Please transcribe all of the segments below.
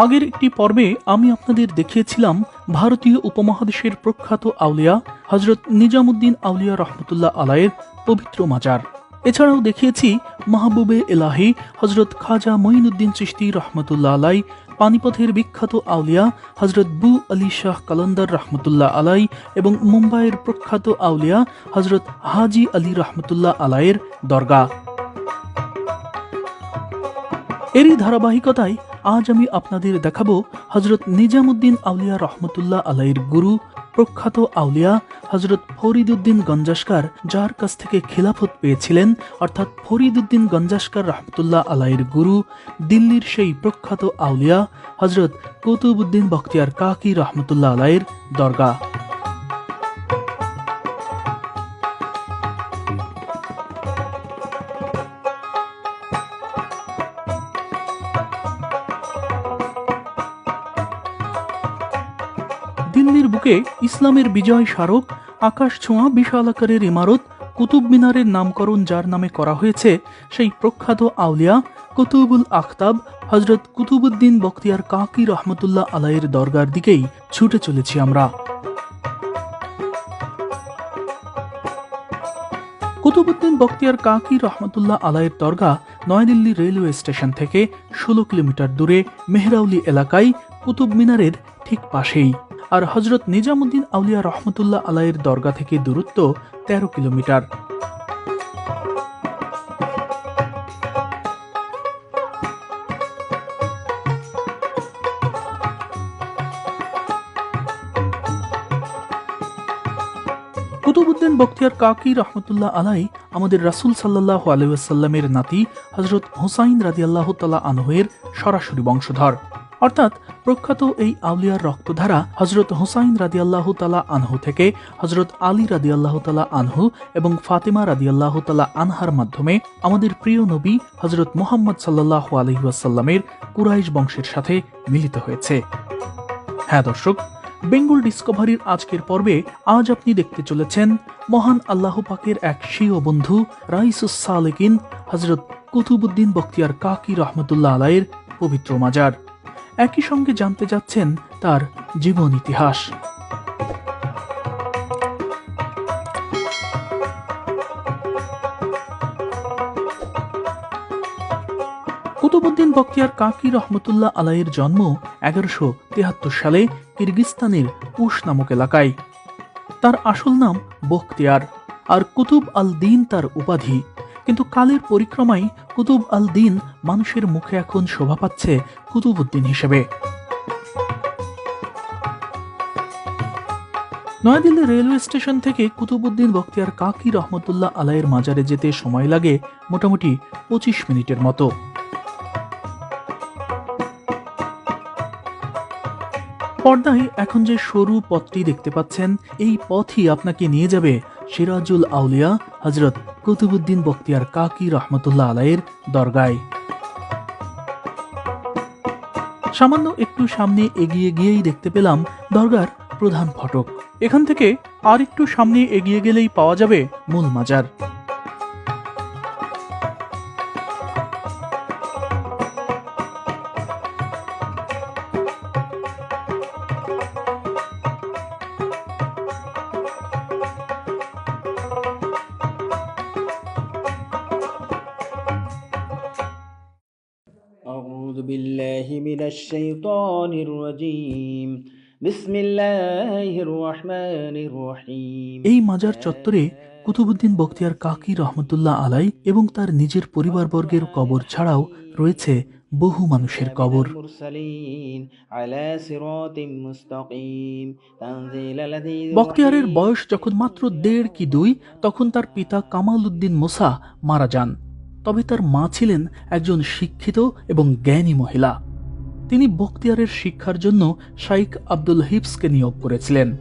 আগের একটি পর্বে আমি আপনাদের দেখিয়েছিলাম ভারতীয় উপমহাদেশের প্রখ্যাত আউলিয়া হজরত নিজামুদ্দিন আউলিয়া রহমতুল্লাহ আলায়ের পবিত্র মাজার। এছাড়াও দেখিয়েছি মাহবুবে এলাহি হজরত খাজা মঈনুদ্দিন চিশতি রহমতুল্লাহ আলাই, পানিপথের বিখ্যাত আউলিয়া হজরত বু আলী শাহ কালন্দার রহমতুল্লাহ আলাই এবং মুম্বাইয়ের প্রখ্যাত আউলিয়া হজরত হাজি আলী রহমতুল্লাহ আলাইয়ের দরগা। এরই ধারাবাহিকতায় আজ আমি আপনাদের দেখাবো হজরত নিজামুদ্দিন আউলিয়া রহমতুল্লাহ আলাইয়ের গুরু, প্রখ্যাত আউলিয়া হজরত ফরিদুদ্দিন গঞ্জাস্কার, যার কাছ থেকে খিলাফত পেয়েছিলেন, অর্থাৎ ফরিদুদ্দিন গঞ্জাস্কার রহমতুল্লাহ আলাইয়ের গুরু, দিল্লির সেই প্রখ্যাত আউলিয়া হজরত কৌতুবুদ্দিন বখতিয়ার কাকি রহমতুল্লাহ আলাইয়ের দরগা দিল্লির বুকে ইসলামের বিজয় স্মারক, আকাশ ছোঁয়া বিশাল আকারের ইমারত কুতুব মিনারের নামকরণ যার নামে করা হয়েছে, সেই প্রখ্যাত আউলিয়া কুতুবুল আখতাব হজরত কুতুবুদ্দিন বখতিয়ার কাকি রহমতুল্লাহ আলাইয়ের দরগার দিকেই ছুটে চলেছি আমরা। কুতুবুদ্দিন বখতিয়ার কাকি রহমতুল্লাহ আলাইয়ের দরগা নয়াদিল্লি রেলওয়ে স্টেশন থেকে ষোলো কিলোমিটার দূরে মেহরাউলি এলাকায় কুতুব মিনারের ঠিক পাশেই। আর হজরত নিজামুদ্দিন আউলিয়া রহমতুল্লাহ আলাইয়ের দরগা থেকে দূরত্ব তেরো কিলোমিটার। কুতুবুদ্দিন বখতিয়ার কাকি রহমতুল্লাহ আলাই আমাদের রাসুল সাল্লাহ আলহামের নাতি হজরত হুসাইন রাদিয়াল্লাহ তালা আনহের সরাসরি বংশধর। অর্থাৎ প্রখ্যাত এই আউলিয়ার রক্তধারা হজরত হুসাইন রাদিয়াল্লাহ তালা আনহু থেকে হজরত আলী রাদিয়াল্লাহ তালা আনহু এবং ফাতেমা রাদিয়াল্লাহ তালা আনহার মাধ্যমে আমাদের প্রিয় নবী হজরত মোহাম্মদ সাল্লাহ আলহিউসাল্লামের কুরাইশ বংশের সাথে মিলিত হয়েছে। হ্যাঁ দর্শক, বেঙ্গল ডিসকভারির আজকের পর্বে আজ আপনি দেখতে চলেছেন মহান আল্লাহ পাকের এক স্বীয় বন্ধু রাইসুস সালেকিন হজরত কুতুবুদ্দিন বখতিয়ার কাকি রহমতুল্লাহ আলাইয়ের পবিত্র মাজার। একই সঙ্গে জানতে যাচ্ছেন তার জীবন ইতিহাস। কুতুবুদ্দিন বখতিয়ার কাকি রহমতুল্লাহ আলাইয়ের জন্ম এগারোশো তেহাত্তর সালে কিরগিস্তানের উশ নামক এলাকায়। তার আসল নাম বখতিয়ার, আর কুতুব আল দিন তার উপাধি। কিন্তু কালের পরিক্রমায় কুতুব আল দিন মানুষের মুখে এখন শোভা পাচ্ছে কুতুবুদ্দিন হিসেবে। নয়াদিল্লি রেলওয়ে স্টেশন থেকে কুতুবুদ্দিন বখতিয়ার কাকি রহমতুল্লাহ আলাইয়ের মাজারে যেতে সময় লাগে মোটামুটি পঁচিশ মিনিটের মতো। পর্দায় এখন যে সরু পথটি দেখতে পাচ্ছেন, এই পথই আপনাকে নিয়ে যাবে সিরাজুল আউলিয়া হজরত কুতুবুদ্দিন বখতিয়ার কাকি রহমতুল্লাহ আলাইয়ের দরগায়। সামান্য একটু সামনে এগিয়ে গিয়েই দেখতে পেলাম দরগার প্রধান ফটক। এখান থেকে আর একটু সামনে এগিয়ে গেলেই পাওয়া যাবে মূল মাজার। من الشيطان الرجيم بسم الله الرحمن الرحيم এই মাজার চত্বরে কুতুবুদ্দিন বখতিয়ার কাকি রহমতুল্লাহ আলাই এবং তার নিজের পরিবারবর্গের কবর ছাড়াও রয়েছে বহু মানুষের কবর المرسلين على صراط مستقيم تنزيل الذين বখতিয়ারের বয়স যখন মাত্র দেড় কি দুই তখন তার পিতা কামাল উদ্দিন মোসা মারা যান তবে তার মা ছিলেন একজন শিক্ষিত এবং জ্ঞানী মহিলা তিনি বখতিয়ারের শিক্ষার জন্য শাইখ আব্দুল হিবসকে নিয়োগ করেছিলেন।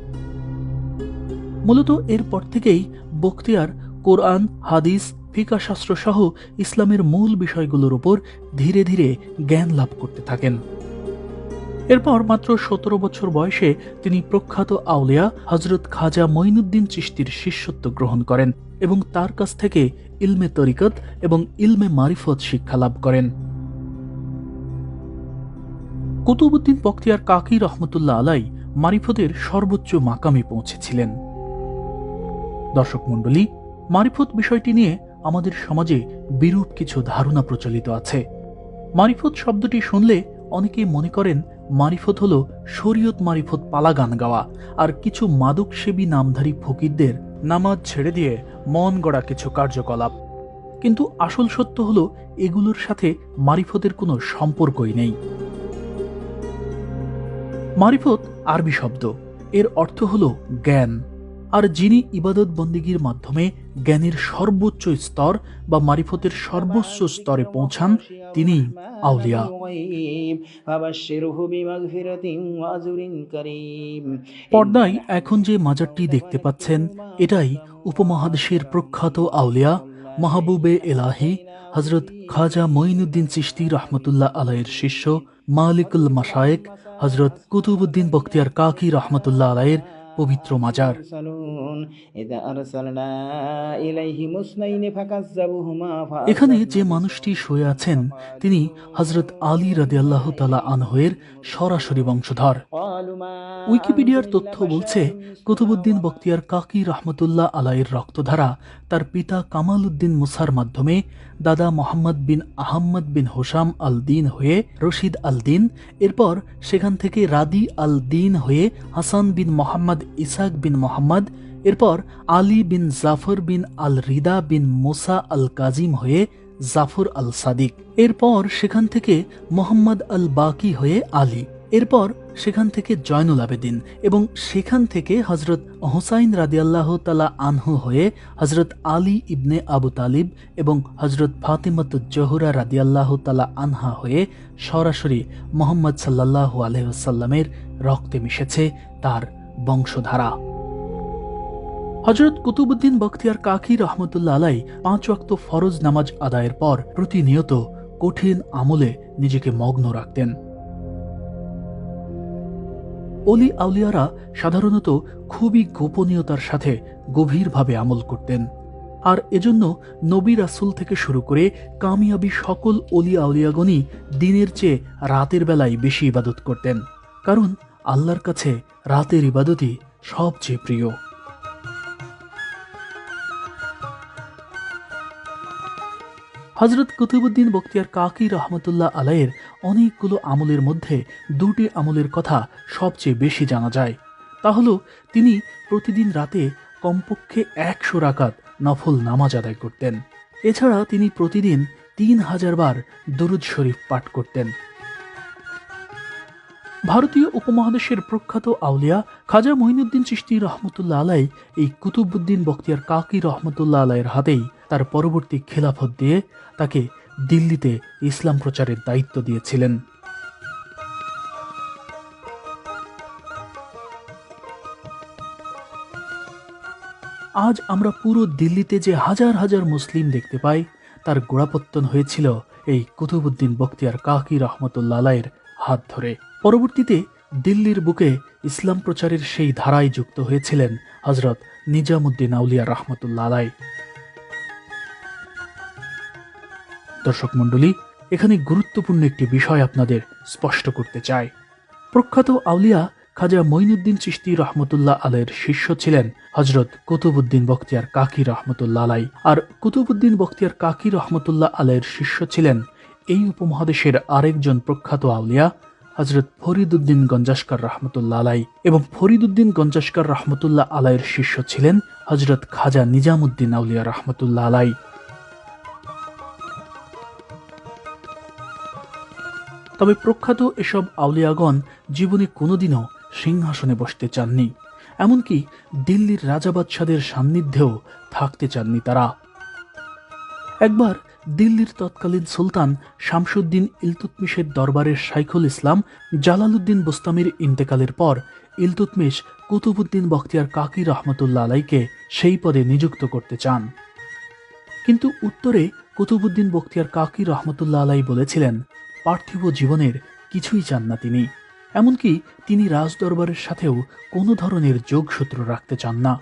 মূলত এরপর থেকেই বখতিয়ার, কোরআন, হাদিস ফিকা শাস্ত্র সহ ইসলামের মূল বিষয়গুলোর উপর ধীরে ধীরে জ্ঞান লাভ করতে থাকেন। এরপর মাত্র সতেরো বছর বয়সে তিনি প্রখ্যাত আউলিয়া হজরত খাজা মঈনুদ্দিন চিশতির শিষ্যত্ব গ্রহণ করেন এবং তার কাছ থেকে ইলমে তরিকত এবং ইলমে মারিফত শিক্ষা লাভ করেন। কুতুবুদ্দিন বখতিয়ার কাকি রহমতুল্লাহ আলাই মারিফতের সর্বোচ্চ মাকামে পৌঁছেছিলেন। দর্শক মণ্ডলী, মারিফত বিষয়টি নিয়ে আমাদের সমাজে বিরূপ কিছু ধারণা প্রচলিত আছে। মারিফত শব্দটি শুনলে অনেকে মনে করেন মারিফত হল শরীয়ত মারিফত পালা গান গাওয়া আর কিছু মাদকসেবী নামধারী ফকিরদের নামাজ ছেড়ে দিয়ে মন গড়া কিছু কার্যকলাপ। কিন্তু আসল সত্য হল এগুলোর সাথে মারিফতের কোনো সম্পর্কই নেই। মারিফত আরবি শব্দ। এর অর্থ হল জ্ঞান। আর যিনি ইবাদত বন্দিগির মাধ্যমে জ্ঞানের সর্বোচ্চ স্তর বা মারিফতের সর্বোচ্চ স্তরে পৌঁছান তিনি পর্দায় এখন যে মাজারটি দেখতে পাচ্ছেন, এটাই উপমহাদেশের প্রখ্যাত আউলিয়া, মাহবুবে এলাহি হজরত খাজা মঈনুদ্দিন চিশতি রহমতুল্লাহ আলাইয়ের শিষ্য মালিকুল মাসায়েক হজরত কুতুবুদ্দিন বখতিয়ার কাকি রহমতুল্লাহ আলাইয়ের পবিত্র মাজার। এখানে যে মানুষটি শুয়ে আছেন তিনি হজরত আলী রাদি আল্লাহ তালা আনহের সরাসরি বংশধর। উইকিপিডিয়ার তথ্য বলছে কুতুবুদ্দিন বখতিয়ার কাকি রহমতুল্লাহ আলাইয়ের রক্তধারা তার পিতা কামাল উদ্দিন মুসার মাধ্যমে দাদা মোহাম্মদ বিন আহম্মদ বিন হোসাম আল দিন হয়ে রশিদ আল দিন এরপর সেখান থেকে রাদি আল দিন হয়ে হাসান বিন মোহাম্মদ ইসাক বিন মোহাম্মদ, এরপর আলী বিন জাফর বিন আল রিদা বিন মোসা আল কাজিম হয়ে জাফর আল সাদিক এরপর সেখান থেকে মোহাম্মদ আল বাকি হয়ে আলী। এরপর সেখান থেকে জয়নুল আবেদিন এবং সেখান থেকে হজরত হোসাইন রাদিয়াল্লাহ তালা আনহু হয়ে হজরত আলী ইবনে আবু তালিব এবং হজরত ফাতিমাত জহুরা রাদিয়াল্লাহ তালা আনহা হয়ে সরাসরি মোহাম্মদ সাল্লাহ আলহামের রক্তে মিশেছে তার বংশধারা। হজরত কুতুবুদ্দিন বখতিয়ার কাকি রহমতুল্লা আলাই পাঁচ ওয়াক্ত ফরজ নামাজ আদায়ের পর প্রতিনিয়ত কঠিন আমলে নিজেকে মগ্ন রাখতেন। অলি আউলিয়ারা সাধারণত খুবই গোপনীয়তার সাথে গভীরভাবে আমল করতেন। আর এজন্য নবী রাসুল থেকে শুরু করে কামিয়াবি সকল অলি আউলিয়াগণই দিনের চেয়ে রাতের বেলায় বেশি ইবাদত করতেন। কারণ আল্লাহর কাছে রাতের ইবাদতই সবচেয়ে প্রিয়। হজরত কুতুবুদ্দিন বখতিয়ার কাকি রহমতুল্লাহ আলাইয়ের অনেকগুলো আমলের মধ্যে দুটি আমলের কথা সবচেয়ে বেশি জানা যায়। তা হলো, তিনি প্রতিদিন রাতে কমপক্ষে একশো রাকাত নফল নামাজ আদায় করতেন। এছাড়া তিনি প্রতিদিন তিন হাজার বার দরুদ শরীফ পাঠ করতেন। ভারতীয় উপমহাদেশের প্রখ্যাত আউলিয়া খাজা মহিনুদ্দিন চিশতি রহমতুল্লাহ আলাই এই কুতুবুদ্দিন বখতিয়ার কাকি রহমতুল্লাহ আলাইয়ের হাতেই তার পরবর্তী খেলাফত দিয়ে তাকে দিল্লিতে ইসলাম প্রচারের দায়িত্ব দিয়েছিলেন। আজ আমরা পুরো দিল্লিতে যে হাজার হাজার মুসলিম দেখতে পাই, তার গোড়াপত্তন হয়েছিল এই কুতুবুদ্দিন বখতিয়ার কাকি রহমতুল্লাহ আলাইয়ের হাত ধরে। পরবর্তীতে দিল্লির বুকে ইসলাম প্রচারের সেই ধারায় যুক্ত হয়েছিলেন হজরত নিজামুদ্দিন আউলিয়া রহমতুল্লাহ আলাই দর্শক মণ্ডলী, এখানে গুরুত্বপূর্ণ একটি বিষয় আপনাদের স্পষ্ট করতে চাই। প্রখ্যাত আউলিয়া খাজা মঈনুদ্দিন চিশতি রহমতুল্লাহ আলাইয়ের শিষ্য ছিলেন হজরত কুতুবুদ্দিন বখতিয়ার কাকি রহমতুল্লাহ আলাই আর কুতুবুদ্দিন বখতিয়ার কাকি রহমতুল্লাহ আলাইয়ের শিষ্য ছিলেন এই উপমহাদেশের আরেকজন প্রখ্যাত আউলিয়া হজরত ফরিদুদ্দিন গঞ্জাস্কর রহমতুল্লাহ আলাই এবং ফরিদুদ্দিন গঞ্জাস্কর রহমতুল্লাহ আলাইয়ের শিষ্য ছিলেন হজরত খাজা নিজামুদ্দিন আউলিয়া রহমতুল্লাহ আলাই তবে প্রখ্যাত এসব আউলিয়াগণ জীবনে কোনোদিনও সিংহাসনে বসতে চাননি। এমনকি দিল্লির রাজা বাদশাদের সান্নিধ্যেও থাকতে চাননি তারা। একবার দিল্লির তৎকালীন সুলতান শামসুদ্দিন ইলতুতমিশের দরবারের শাইখুল ইসলাম জালালউদ্দিন বোস্তামির ইন্তেকালের পর ইলতুতমিশ কুতুবুদ্দিন বখতিয়ার কাকি রহমতুল্লাহ আলাইকে সেই পদে নিযুক্ত করতে চান। কিন্তু উত্তরে কুতুবুদ্দিন বখতিয়ার কাকি রহমতুল্লাহ আলাই বলেছিলেন, পার্থিব জীবনের কিছুই চান না তিনি। এমনকি তিনি রাজদরবারের সাথেও কোনো ধরনের যোগসূত্র রাখতে চান না।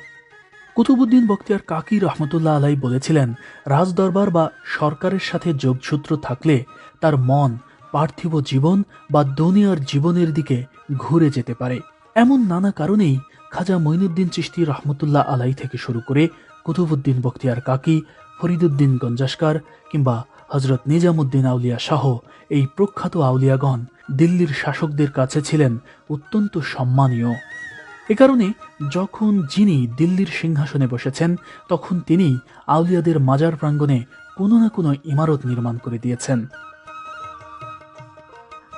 কুতুবুদ্দিন বখতিয়ার কাকি রহমতুল্লাহ আলাই বলেছিলেন, রাজদরবার বা সরকারের সাথে যোগসূত্র থাকলে তার মন পার্থিব জীবন বা দুনিয়ার জীবনের দিকে ঘুরে যেতে পারে। এমন নানা কারণেই খাজা মঈনুদ্দিন চিশতি রহমতুল্লাহ আলাই থেকে শুরু করে কুতুবুদ্দিন বখতিয়ার কাকি, ফরিদুদ্দিন গঞ্জাস্কার কিংবা হজরত নিজামুদ্দিন আউলিয়া শাহ এই প্রখ্যাত আউলিয়াগণ দিল্লির শাসকদের কাছে ছিলেন অত্যন্ত সম্মানীয়। এ কারণে যখন যিনি দিল্লির সিংহাসনে বসেছেন, তখন তিনি আউলিয়াদের মাজার প্রাঙ্গণে কোনো না কোনো ইমারত নির্মাণ করে দিয়েছেন।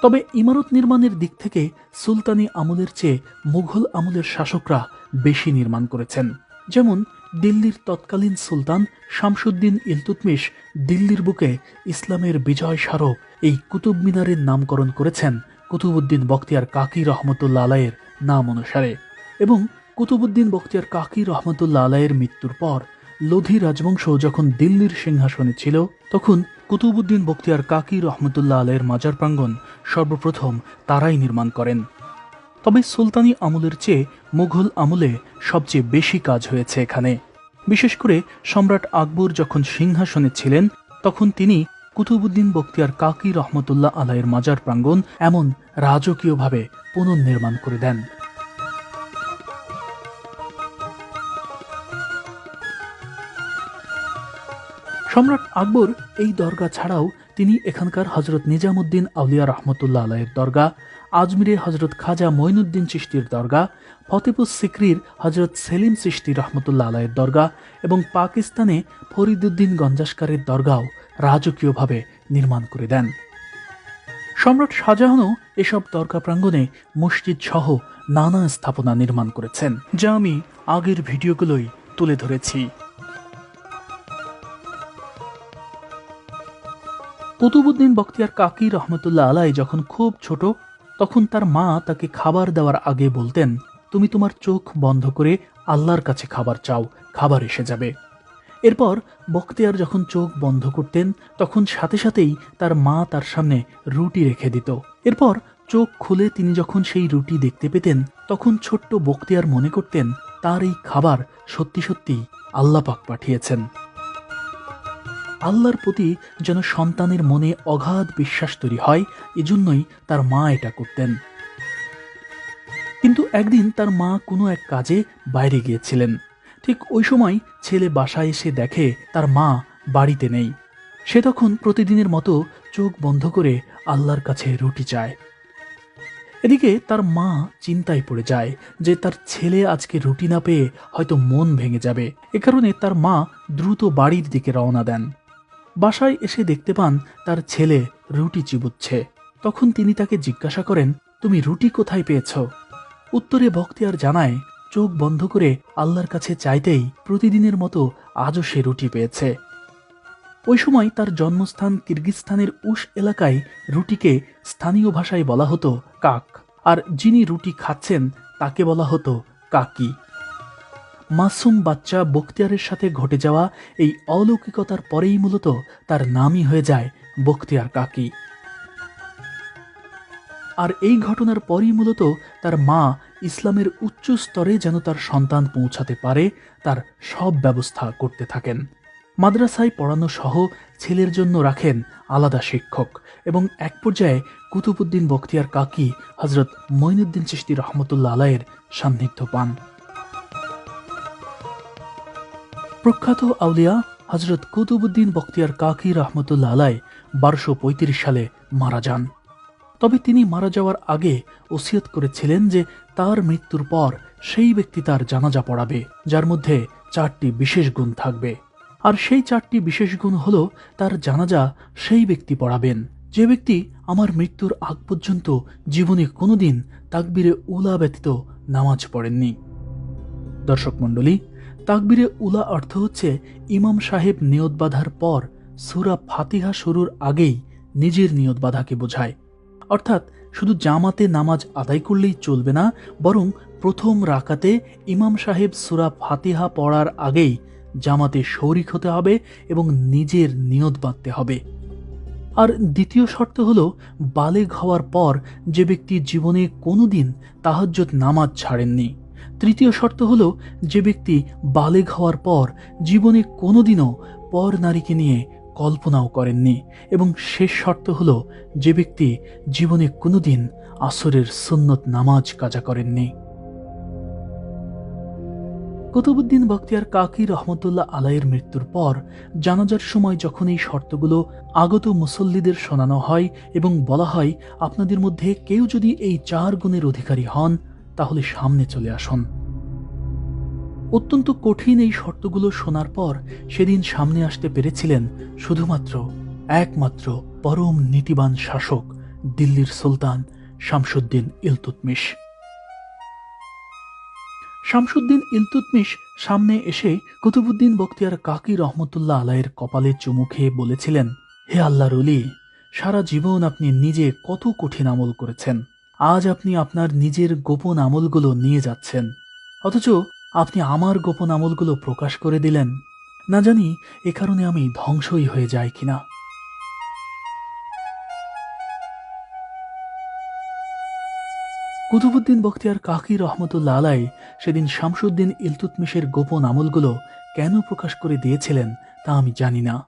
তবে ইমারত নির্মাণের দিক থেকে সুলতানি আমলের চেয়ে মুঘল আমলের শাসকরা বেশি নির্মাণ করেছেন। যেমন দিল্লির তৎকালীন সুলতান শামসুদ্দিন ইলতুতমিশ দিল্লির বুকে ইসলামের বিজয় স্মারক এই কুতুব মিনারের নামকরণ করেছেন কুতুবুদ্দিন বখতিয়ার কাকি রহমতুল্লা আলাইয়ের নাম অনুসারে। এবং কুতুবুদ্দিন বখতিয়ার কাকি রহমতুল্লা আলাইয়ের মৃত্যুর পর লোধি রাজবংশ যখন দিল্লির সিংহাসনে ছিল, তখন কুতুবুদ্দিন বখতিয়ার কাকি রহমতুল্লাহ আলাইয়ের মাজার প্রাঙ্গণ সর্বপ্রথম তারাই নির্মাণ করেন। তবে সুলতানি আমলের চেয়ে মুঘল আমলে সবচেয়ে বেশি কাজ হয়েছে এখানে। বিশেষ করে সম্রাট আকবর যখন সিংহাসনে ছিলেন, তখন তিনি কুতুবুদ্দিন বখতিয়ার কাকি রহমতুল্লাহ আলাইয়ের মাজার প্রাঙ্গণ এমন রাজকীয়ভাবে পুনর্নির্মাণ করে দেন। সম্রাট আকবর এই দরগা ছাড়াও তিনি এখানকার হজরত নিজামুদ্দিন আউলিয়া রহমতুল্লাহ আলাইয়ের দরগা আজমিরে হজরত খাজা মঈনুদ্দিন চিশতির দরগা ফতেপুর সিকরির হজরত সেলিম চিশতি রহমতুল্লাহ আলাইয়ের দরগা এবং পাকিস্তানে ফরিদুদ্দিন গঞ্জাস্কারের দরগাও রাজকীয়ভাবে নির্মাণ করে দেন। সম্রাট শাহজাহানও এসব দরগা প্রাঙ্গণে মসজিদ সহ নানা স্থাপনা নির্মাণ করেছেন, যা আমি আগের ভিডিওগুলোই তুলে ধরেছি। কুতুবুদ্দিন বখতিয়ার কাকি রহমতুল্লাহ আলাই যখন খুব ছোট, তখন তার মা তাকে খাবার দেওয়ার আগে বলতেন, তুমি তোমার চোখ বন্ধ করে আল্লাহর কাছে খাবার চাও, খাবার এসে যাবে। এরপর বখতিয়ার যখন চোখ বন্ধ করতেন, তখন সাথে সাথেই তার মা তার সামনে রুটি রেখে দিত। এরপর চোখ খুলে তিনি যখন সেই রুটি দেখতে পেতেন, তখন ছোট্ট বখতিয়ার মনে করতেন, তার এই খাবার সত্যি সত্যি আল্লাহ পাক পাঠিয়েছেন। আল্লাহর প্রতি যেন সন্তানের মনে অগাধ বিশ্বাস তৈরি হয়, এজন্যই তার মা এটা করতেন। কিন্তু একদিন তার মা কোনো এক কাজে বাইরে গিয়েছিলেন। ঠিক ওই সময় ছেলে বাসায় এসে দেখে তার মা বাড়িতে নেই। সে তখন প্রতিদিনের মতো চোখ বন্ধ করে আল্লাহর কাছে রুটি চায়। এদিকে তার মা চিন্তায় পড়ে যায় যে তার ছেলে আজকে রুটি না পেয়ে হয়তো মন ভেঙে যাবে। এ কারণে তার মা দ্রুত বাড়ির দিকে রওনা দেন। বাসায় এসে দেখতে পান তার ছেলে রুটি চিবুচ্ছে। তখন তিনি তাকে জিজ্ঞাসা করেন, তুমি রুটি কোথায় পেয়েছ? উত্তরে বখতিয়ার জানায়, চোখ বন্ধ করে আল্লাহর কাছে চাইতেই প্রতিদিনের মতো আজও সে রুটি পেয়েছে। ওই সময় তার জন্মস্থান কিরগিস্তানের উশ এলাকায় রুটিকে স্থানীয় ভাষায় বলা হতো কাক। আর যিনি রুটি খাচ্ছেন, তাকে বলা হতো কাকি। মাসুম বাচ্চা বখতিয়ারের সাথে ঘটে যাওয়া এই অলৌকিকতার পরেই মূলত তার নামই হয়ে যায় বখতিয়ার কাকি। আর এই ঘটনার পরই মূলত তার মা ইসলামের উচ্চ স্তরে যেন তার সন্তান পৌঁছাতে পারে, তার সব ব্যবস্থা করতে থাকেন। মাদ্রাসায় পড়ানো সহ ছেলের জন্য রাখেন আলাদা শিক্ষক এবং এক পর্যায়ে কুতুবুদ্দিন বখতিয়ার কাকি হজরত মঈনুদ্দিন চিশতি রহমতুল্লা আলাইয়ের সান্নিধ্য পান। প্রখ্যাত আউলিয়া হজরত কুতুবুদ্দিন বখতিয়ার কাকি রহমতুল্লা আলাই বারোশো পঁয়ত্রিশ সালে মারা যান। তবে তিনি মারা যাওয়ার আগে ওসিয়ত করেছিলেন যে তার মৃত্যুর পর সেই ব্যক্তি তার জানাজা পড়াবে, যার মধ্যে চারটি বিশেষ গুণ থাকবে। আর সেই চারটি বিশেষ গুণ হল তার জানাজা সেই ব্যক্তি পড়াবেন। যে ব্যক্তি আমার মৃত্যুর আগ পর্যন্ত জীবনে কোনোদিন তাকবিরে উলা ব্যতীত নামাজ পড়েননি। দর্শক মণ্ডলী তাকবিরে উলা অর্থ হচ্ছে ইমাম সাহেব নিয়ত বাঁধার পর সুরা ফাতিহা শুরুর আগেই নিজের নিয়ত বাঁধাকে বোঝায়। অর্থাৎ শুধু জামাতে নামাজ আদায় করলেই চলবে না, বরং প্রথম রাকাতে ইমাম সাহেব সুরা ফাতিহা পড়ার আগেই জামাতে শরিক হতে হবে এবং নিজের নিয়ত বাঁধতে হবে। আর দ্বিতীয় শর্ত হল, বালেগ হওয়ার পর যে ব্যক্তি জীবনে কোনোদিন তাহাজ্জত নামাজ ছাড়েননি। তৃতীয় শর্ত হল, যে ব্যক্তি বালেগ হওয়ার পর জীবনে কোনোদিনও পর নারীকে নিয়ে কল্পনাও করেননি। এবং শেষ শর্ত হলো, যে ব্যক্তি জীবনে কোনোদিন আসরের সুন্নত নামাজ কাজা করেননি। কুতুবুদ্দিন বখতিয়ার কাকি রহমতুল্লাহ আলাইয়ের মৃত্যুর পর জানাজার সময় যখন এই শর্তগুলো আগত মুসল্লিদের শোনানো হয় এবং বলা হয়, আপনাদের মধ্যে কেউ যদি এই চার গুণের অধিকারী হন তাহলে সামনে চলে আসুন। অত্যন্ত কঠিন এই শর্তগুলো শোনার পর সেদিন সামনে আসতে পেরেছিলেন শুধুমাত্র একমাত্র পরম নীতিবান শাসক, দিল্লির সুলতান শামসুদ্দিন ইলতুতমিশ। শামসুদ্দিন ইলতুতমিশ সামনে এসে কুতুবুদ্দিন বখতিয়ার কাকি রহমতুল্লাহ আলাইয়ের কপালে চুমু খেয়ে বলেছিলেন, হে আল্লাহর অলি সারা জীবন আপনি নিজে কত কঠিন আমল করেছেন। আজ আপনি আপনার নিজের গোপন আমলগুলো নিয়ে যাচ্ছেন। অথচ আপনি আমার গোপন আমলগুলো প্রকাশ করে দিলেন। না জানি এ কারণে আমি ধ্বংসই হয়ে যাই কিনা। কুতুবুদ্দিন বখতিয়ার কাকি রহমতুল্লা আলাই সেদিন শামসুদ্দিন ইলতুতমিশের গোপন আমলগুলো কেন প্রকাশ করে দিয়েছিলেন তা আমি জানি না।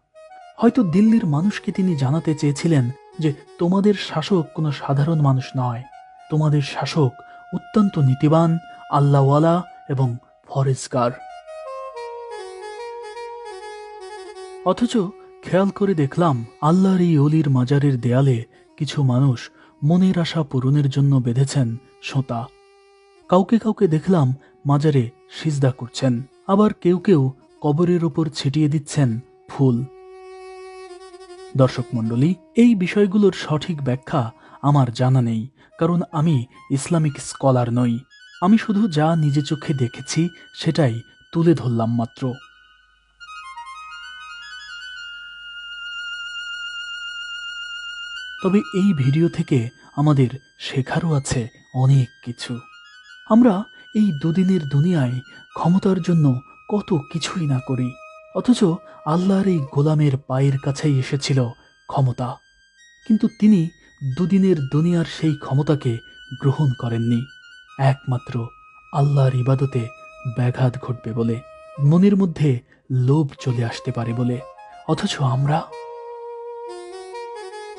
হয়তো দিল্লির মানুষকে তিনি জানাতে চেয়েছিলেন যে তোমাদের শাসক কোনো সাধারণ মানুষ নয়। তোমাদের শাসক অত্যন্ত নীতিবান, আল্লাহওয়ালা এবং ফরেজগার। অথচ খেয়াল করে দেখলাম আল্লাহর এই অলির মাজারের দেয়ালে কিছু মানুষ মনের আশা পূরণের জন্য বেঁধেছেন সোঁতা। কাউকে কাউকে দেখলাম মাজারে সিজদা করছেন, আবার কেউ কেউ কবরের উপর ছিটিয়ে দিচ্ছেন ফুল। দর্শক মণ্ডলী, এই বিষয়গুলোর সঠিক ব্যাখ্যা আমার জানা নেই, কারণ আমি ইসলামিক স্কলার নই। আমি শুধু যা নিজে চোখে দেখেছি, সেটাই তুলে ধরলাম মাত্র। তবে এই ভিডিও থেকে আমাদের শেখারও আছে অনেক কিছু। আমরা এই দুদিনের দুনিয়ায় ক্ষমতার জন্য কত কিছুই না করি, অথচ আল্লাহর এই গোলামের পায়ের কাছেই এসেছিল ক্ষমতা। কিন্তু তিনি দুদিনের দুনিয়ার সেই ক্ষমতাকে গ্রহণ করেননি। একমাত্র আল্লাহর ইবাদতে ব্যাঘাত ঘটবে বলে, মনের মধ্যে লোভ চলে আসতে পারে বলে। অথচ আমরা?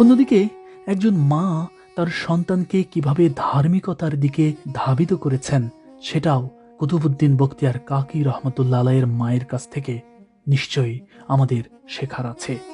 অন্যদিকে একজন মা তার সন্তানকে কীভাবে ধার্মিকতার দিকে ধাবিত করেছেন, সেটাও কুতুবুদ্দিন বক্তিয়ার কাকি রহমতুল্লাহ আলাইয়ের মায়ের কাছ থেকে নিশ্চয়ই আমাদের শেখার আছে।